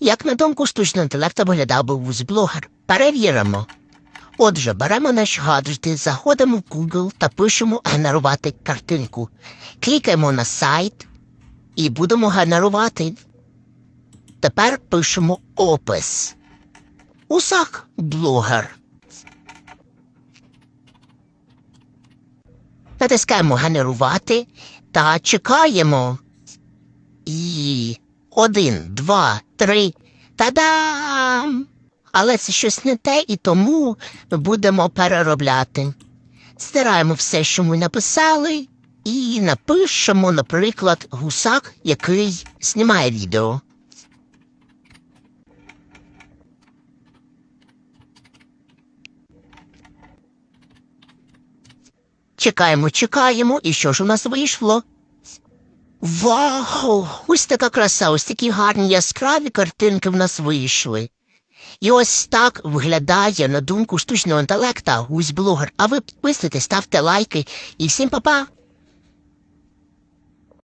Як на думку штучного інтелекту виглядав би вузблогер? Перевіримо. Отже, беремо наші гаджети, заходимо в Google та пишемо генерувати картинку. Клікаємо на сайт і будемо генерувати. Тепер пишемо опис. Усак блогер. Натискаємо генерувати та чекаємо. І один, два, три. Та-дам! Але це щось не те, і тому будемо переробляти. Стираємо все, що ми написали, і напишемо, наприклад, гусак, який знімає відео. Чекаємо, чекаємо, і що ж у нас вийшло? Вау! Ось така краса, ось такі гарні яскраві картинки в нас вийшли. І ось так виглядає, на думку штучного інтелекта, гусь блогер. А ви підписуйтесь, ставте лайки і всім па-па!